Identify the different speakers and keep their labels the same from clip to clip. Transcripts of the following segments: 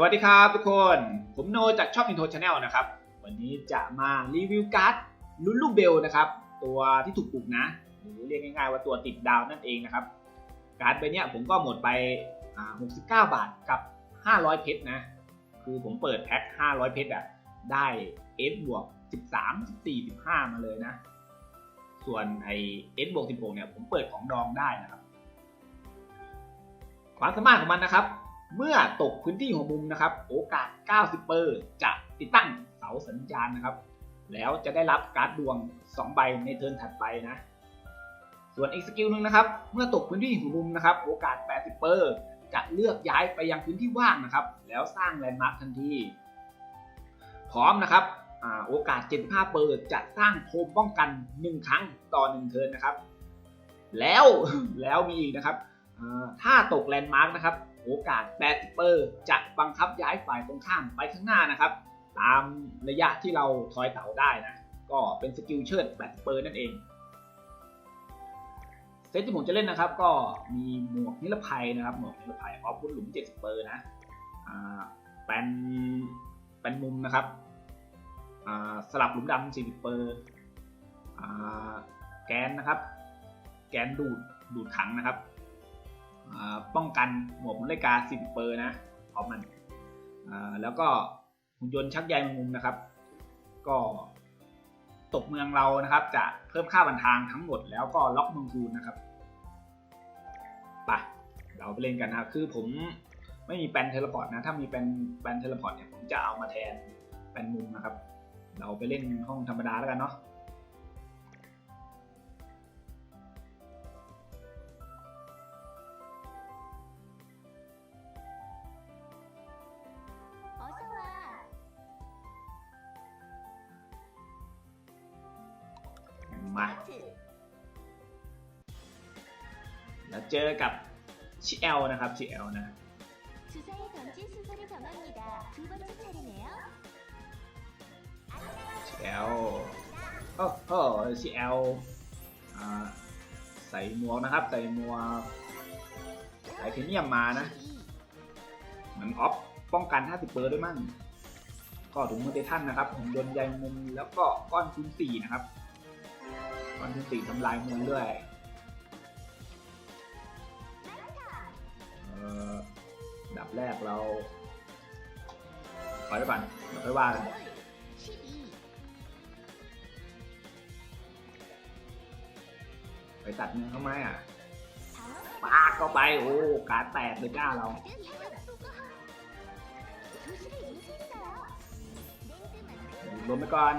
Speaker 1: สวัสดีครับทุกคน ผมโนจากช่อง Intro Channel นะครับ วันนี้จะมารีวิวการ์ดลุ้นลูกเบลนะครับ ตัวที่ถูกปลุกนะ หรือเรียกง่ายๆว่าตัวติดดาวนั่นเองนะครับ การ์ดใบเนี้ยผมก็หมดไป 69 บาทกับ 500 เพชรนะ คือผมเปิดแพ็ค 500 เพชรอะได้ S บวก 13 14 15 มาเลยนะ ส่วนไอ S บวก 16 เนี่ยผมเปิดของดองได้นะครับ ความสามารถของมันนะครับ เมื่อตกพื้นที่หัวมุมนะครับ โอกาส 90เปอร์จะติดตั้งเสาสัญญาณนะครับ แล้วจะได้รับการ์ดดวง 2 ใบในเทิร์นถัดไปนะ ส่วนอีกสกิลหนึ่งนะครับ เมื่อตกพื้นที่หัวมุมนะครับ โอกาส 80เปอร์จะเลือกย้ายไปยังพื้นที่ว่างนะครับ แล้วสร้างแลนด์มาร์คทันที พร้อมนะครับอโอกาส 75เปอร์จะสร้างโคมป้องกัน 1 ครั้งต่อ 1 เทิร์นนะครับ แล้วแล้วมีอีกนะครับ ถ้าตกแลนด์มาร์กนะครับ โอกาส80เปอร์จะบังคับย้ายฝ่ายตรงข้ามไปข้างหน้านะครับ ตามระยะที่เราทอยเต่าได้นะ ก็เป็นสกิลเชิด80เปอร์นั่นเอง เซตที่ผมจะเล่นนะครับ ก็มีหมวกนิรภัยนะครับ หมวกนิรภัยออฟพุทหลุม70เปอร์นะอ่าแปนแปนมุมนะครับสลับหลุมดำ40เปอร์แกนนะครับ แกนดูดดูดถังนะครับ ป้องกันหมวกมุนเลกา10เปอร์นะพร้อมมันแล้วก็หุ่นยนต์ชักใยมุมนะครับ ก็ตกเมืองเรานะครับ จะเพิ่มค่าบันทางทั้งหมดแล้วก็ล็อกเมืองคูนนะครับไปเราไปเล่นกันนะครับคือผมไม่มีแปลนเทเลพอร์ตนะ ถ้ามีแปนแปลนเทเลพอร์ตเนี่ยผมจะเอามาแทนแปลนมุมนะครับ เราไปเล่นห้องธรรมดาแล้วกันเนาะ มาแล้วเจอกับชิเอลนะครับชิเอลนะชิเอลโอ้โหชิเอลใส่หมวกนะครับ ใส่หมวกใส่เทเนียมมานะ เหมือนออฟป้องกัน 50เปอร์ด้วยมั้งก็ถุงมือเททันนะครับผมโดนใยมุมแล้วก็ก้อนคูณ4นะครับ วันที่สี่ทำลายมูลด้วยดับแรกเราขอไป่อเดี๋ยวค่อยว่ากันไปตัดมือเขาไหมอะปาก็ไป โอ้การแตกเลยจ้าเรารวมไปก่อน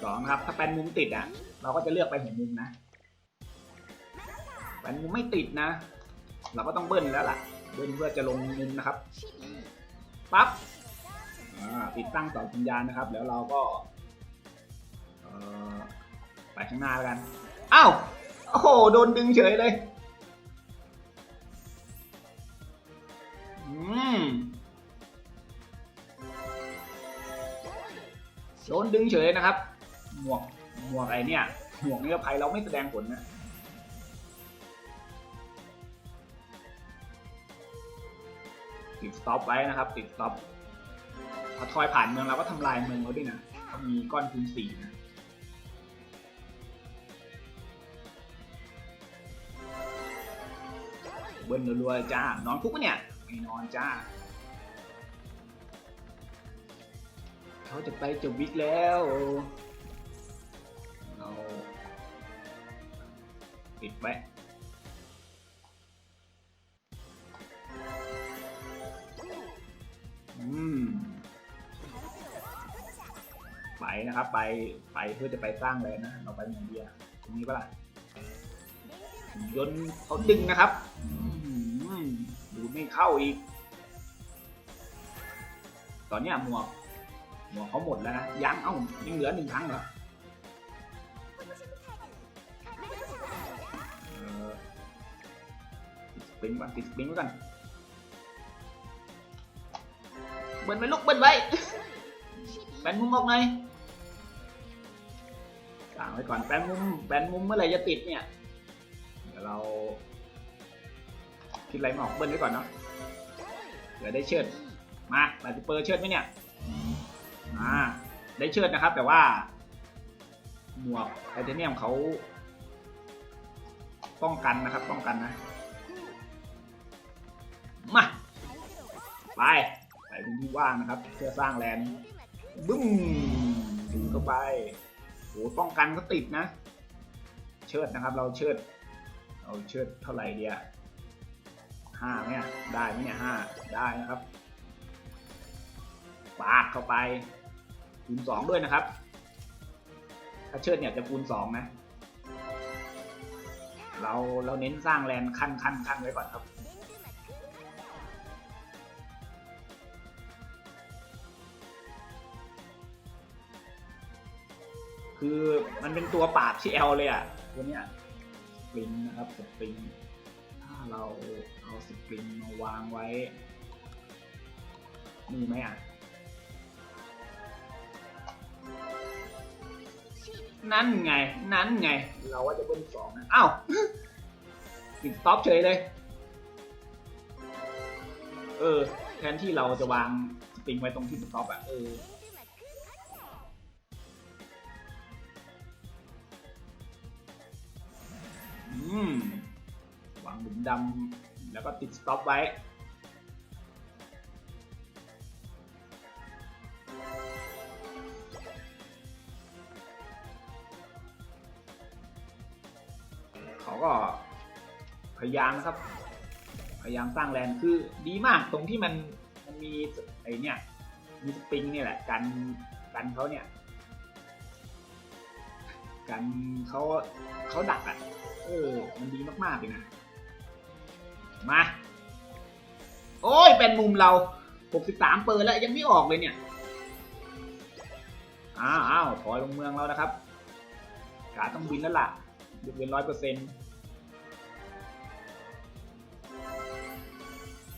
Speaker 1: เหมือนสองครับ ถ้าแปนมุมติดอะ เราก็จะเลือกไปหัวมุมนะแปนมุมไม่ติดนะ เราก็ต้องเบิ้ลแล้วล่ะ เบิ้ลเพื่อจะลงมุมนะครับ ปั๊บติดตั้งเสาสัญญาณนะครับ แล้วเราก็ไปข้างหน้าแล้วกัน อ้าว โอ้โห โดนดึงเฉยเลย อืม โดนดึงเฉยนะครับ หมวกหมวกอะไอเนี่ยหมวกนิรภัยเราไม่แสดงผลนะติดสต็อปไว้นะครับ ติดสต็อปพอทอยผ่านเมืองเราก็ทำลายเมืองเขาด้วยนะเขามีก้อนคูณสี่นะเบิ้ลรัวๆจ้านอนคุกปะเนี่ยไม่นอนจ้าเขาจะไปจบวิกแล้ว เราปิดไว้อืมไปนะครับ ไปไปเพื่อจะไปสร้างเลยนะ เราไปเมืองเดียตรงนี้ปะล่ะยนเขาดึงนะครับอืมดูไม่เข้าอีก ตอนนี้หมวกหมวกเขาหมดแล้วนะยังเอ้ายังเหลือหนึ่งครั้งเหรอ ปริงก่อนติดสปริงไว้ก่อนเบิ้ลไว้ลูกเบิ้ลไว้แบนมุมออกหน่อยกางไว้ก่อนแบนมุมแบนมุมเมื่อไหร่จะติดเนี่ยเดี๋ยวเราคิดอะไรไม่ออกเบิ้ลไว้ก่อนเนาะเดี๋ยวได้เชิดมาลาติเปอร์เชิดไหมเนี่ยอ่าได้เชิดนะครับ แต่ว่า หมวกไทเทเนียมเขาป้องกันนะครับ ป้องกันนะ ไปใส่พื้นที่ว่างนะครับ เพื่อสร้างแลนด์บึ้มดูเข้าไปโหป้องกันก็ติดนะ เชิดนะครับ เราเชิดเราเชิดเท่าไหร่เดียห้าเนี่ยได้ไหมเนี่ยห้าได้นะครับปากเข้าไปคูณสองด้วยนะครับ ถ้าเชิดเนี่ยจะคูณสองนะเราเราเน้นสร้างแลนด์ขั้นขั้นขั้นไว้ก่อนครับ คือมันเป็นตัวปราบที่แอลเลยอะตัวเนี้ยสปริงนะครับสปริงถ้าเราเอาสปริงมาวางไว้มีไหมอะนั่นไง นั่นไง เราว่าจะเบิ้ลสองนะอ้าวติดสต็อปเฉยเลย เออ แทนที่เราจะวางสปริงไว้ตรงที่สต็อปอะเออ วางหลุมดำแล้วก็ติดสต็อปไว้ เขาก็พยายามนะครับ พยายามสร้างแลนด์คือดีมากตรงที่มันมันมีไอเนี่ยมีสปริงเนี่ยแหละกันกันเขาเนี่ยกันเขาเขาดักอะ ออ มันดีมากๆเลยนะ มา โอ้ย เป็นมุมเรา 63 เปิดแล้ว ยังไม่ออกเลยเนี่ย อ้าวอ้าวถอยลงเมืองแล้วนะครับ กาต้องบินแล้วล่ะยกเว้นร้อยเปอร์เซ็นต์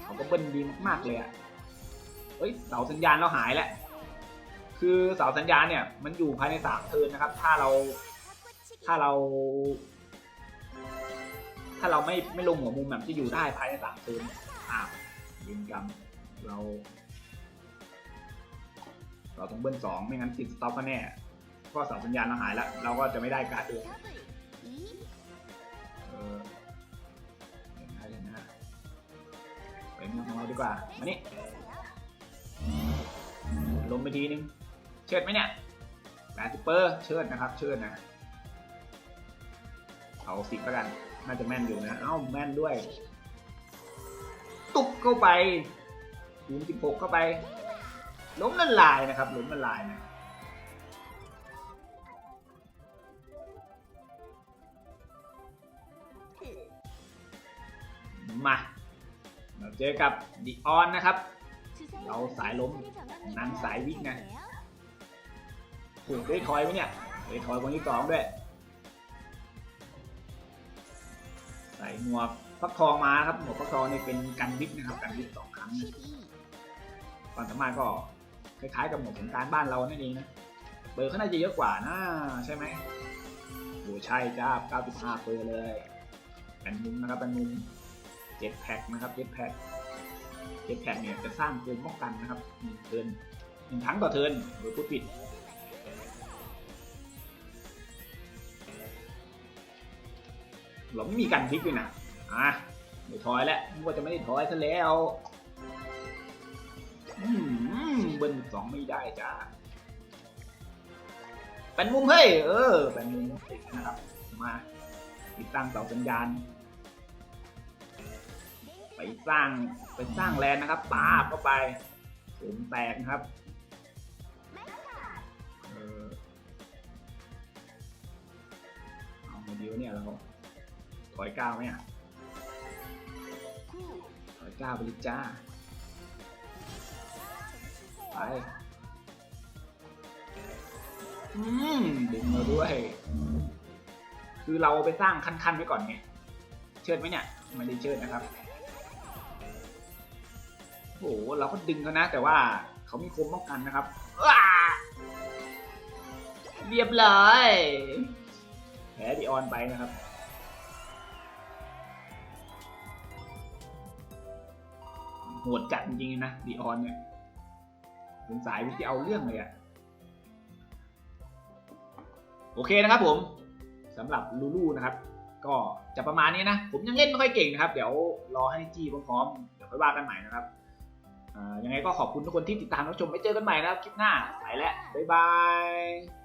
Speaker 1: เขาก็เบิ้ลดีมากๆเลยอะเฮ้ย เสาสัญญาณเราหายแล้ว คือเสาสัญญาณเนี่ย มันอยู่ภายในสามเทินนะครับ ถ้าเรา ถ้าเรา ถ้าเราไม่ไม่ลงหัวมุมแบบจะอยู่ได้ภายในสามเทิร์นอ้าวยิงกรรมเรา เราต้องเบิ้ลสองไม่งั้นติดสต็อปก็แน่เพราะสาสัญญาณเราหายแล้ว เราก็จะไม่ได้การ์ดเลยเออเห็นนะเห็นนะไปมืองของเราดีกว่ามานี่ลงไปทีนึง เชิดไหมเนี่ยแปดสิเปอร์เชิดนะครับ เชิดนะ เอาสิบแล้วกัน น่าจะแม่นอยู่นะ เอ้าแม่นด้วย ตุกเข้าไปคูณสิบหกเข้าไป ล้มละลายนะครับ ล้มละลายนะมาเราเจอกับดิออนนะครับ เราสายล้มนางสายวิกไงถูกได้ทอยไหมเนี่ยได้ทอยคนที่สองด้วย ส่หมวกฟักทองมาครับหมวกฟักทองนี่เป็นกันวิกนะครับกันวิกสองครั้งความสามารถก็คล้ายๆกับหมวกสงการบ้านเรานั่นเองนะเบอร์เขาน่าจะเยอะกว่านะใช่ไหมโอ้ใช่จ้า95เปอร์เลยแอนมุมนะครับแอนมุมเจ็ดแพ็คนะครับเจ็ดแพ็คเจ็ดแพ็คเนี่ยจะสร้างเกินป้องกันนะครับหนึ่งเทินหนึ่งครั้งต่อเทิร์นโดยพูดผิด เราไม่มีการพลิกด้วยนะอะไม่ถอยแล้วว่าจะไม่ได้ถอยซะแล้วอืมเบิ้ลสองไม่ได้จ้าเป็นมุมเฮ้ยเออเป็นมุมติดนะครับ มาติดตั้งเสาสัญญาณ ไปสร้างไปสร้างแลนนะครับปาบเข้าไปผมแตกนะครับเออเอาไงดีวเนี่ยเรา ถอยก้าวไหมอะถอยก้าวไปเลยจ้าไปอืมดึงมาด้วย คือเราไปสร้างขั้นๆไว้ก่อนไงเชิดไหมเนี่ยไม่ได้เชิดนะครับโอ้โหเราก็ดึงเขานะ แต่ว่าเขามีคมป้องกันนะครับเรียบร้อยแพ้ดิออนไปนะครับ โหดจัดจริงๆนะดีออนเนี่ยเป็นสายที่เอาเรื่องเลยอะโอเคนะครับผมสำหรับลูลูนะครับ ก็จะประมาณนี้นะ ผมยังเล่นไม่ค่อยเก่งนะครับ เดี๋ยวรอให้จี้พร้อมๆเดี๋ยวค่อยว่ากันใหม่นะครับยังไงก็ขอบคุณทุกคนที่ติดตามรับชมไม่เจอกันใหม่นะครับ คลิปหน้าไปแล้วบ๊ายบาย